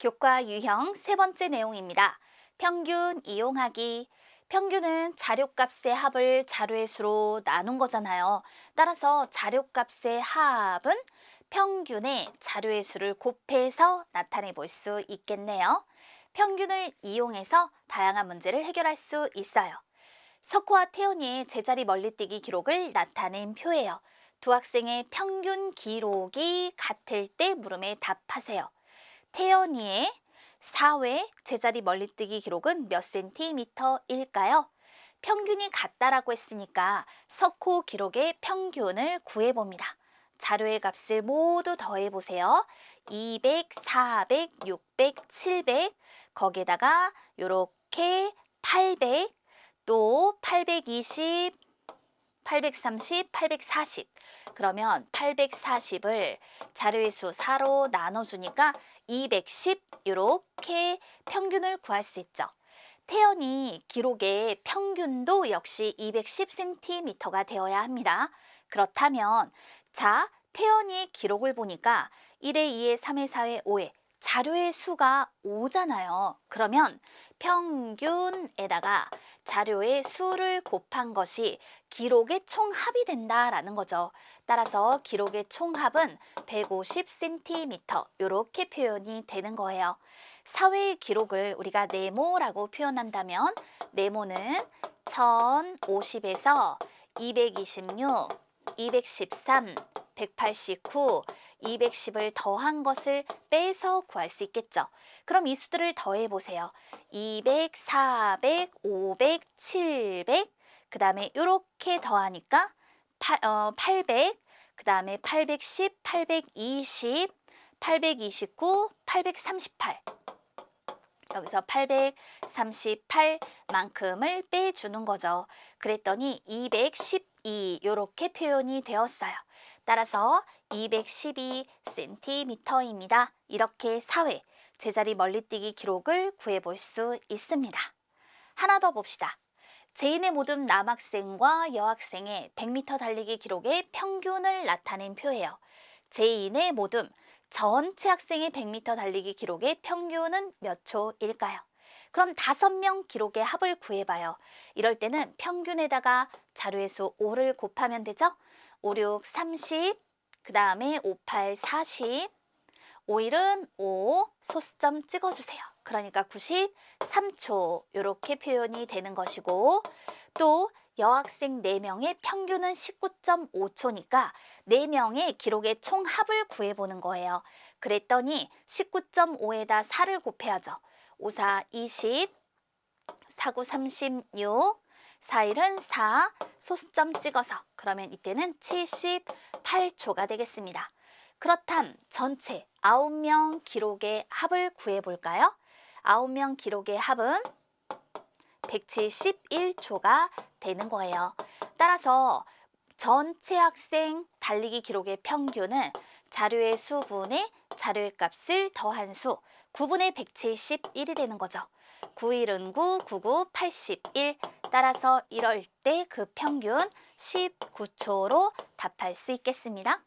교과 유형 세 번째 내용입니다. 평균 이용하기. 평균은 자료값의 합을 자료의 수로 나눈 거잖아요. 따라서 자료값의 합은 평균의 자료의 수를 곱해서 나타내 볼 수 있겠네요. 평균을 이용해서 다양한 문제를 해결할 수 있어요. 석호와 태연이의 제자리 멀리뛰기 기록을 나타낸 표예요. 두 학생의 평균 기록이 같을 때 물음에 답하세요. 태연이의 4회 제자리 멀리뛰기 기록은 몇 센티미터일까요? 평균이 같다라고 했으니까 석호 기록의 평균을 구해봅니다. 자료의 값을 모두 더해보세요. 200, 400, 600, 700 거기에다가 요렇게 800, 또 820, 830, 840 그러면 840을 자료의 수 4로 나눠주니까 210 이렇게 평균을 구할 수 있죠. 태연이 기록의 평균도 역시 210cm가 되어야 합니다. 그렇다면 자, 태연이의 기록을 보니까 1에 2에 3에 4에 5에 자료의 수가 5잖아요. 그러면 평균에다가 자료의 수를 곱한 것이 기록의 총합이 된다라는 거죠. 따라서 기록의 총합은 150cm 이렇게 표현이 되는 거예요. 사회의 기록을 우리가 네모라고 표현한다면 네모는 1050에서 226, 213, 189, 210을 더한 것을 빼서 구할 수 있겠죠. 그럼 이 수들을 더해 보세요. 200, 400, 500, 700, 그 다음에 이렇게 더하니까 8, 어, 800, 그 다음에 810, 820, 829, 838. 여기서 838만큼을 빼주는 거죠. 그랬더니 212 이렇게 표현이 되었어요. 따라서 212cm입니다. 이렇게 4회 제자리 멀리뛰기 기록을 구해볼 수 있습니다. 하나 더 봅시다. 제인의 모든 남학생과 여학생의 100m 달리기 기록의 평균을 나타낸 표예요. 제인의 모든 전체 학생의 100m 달리기 기록의 평균은 몇 초일까요? 그럼 다섯 명 기록의 합을 구해봐요. 이럴 때는 평균에다가 자료의 수 5를 곱하면 되죠? 5, 6, 30, 그 다음에 5, 8, 40, 5일은 5, 소수점 찍어주세요. 그러니까 93초 이렇게 표현이 되는 것이고 또 여학생 4명의 평균은 19.5초니까 4명의 기록의 총합을 구해보는 거예요. 그랬더니 19.5에다 4를 곱해야죠. 5, 4, 20, 4, 9, 36, 4일은 4, 소수점 찍어서 그러면 이때는 78초가 되겠습니다. 그렇담 전체 9명 기록의 합을 구해볼까요? 9명 기록의 합은 171초가 되는 거예요. 따라서 전체 학생 달리기 기록의 평균은 자료의 수분의 자료의 값을 더한 수 9분의 171이 되는 거죠. 9일은 9, 99, 81 따라서 이럴 때 그 평균 19초로 답할 수 있겠습니다.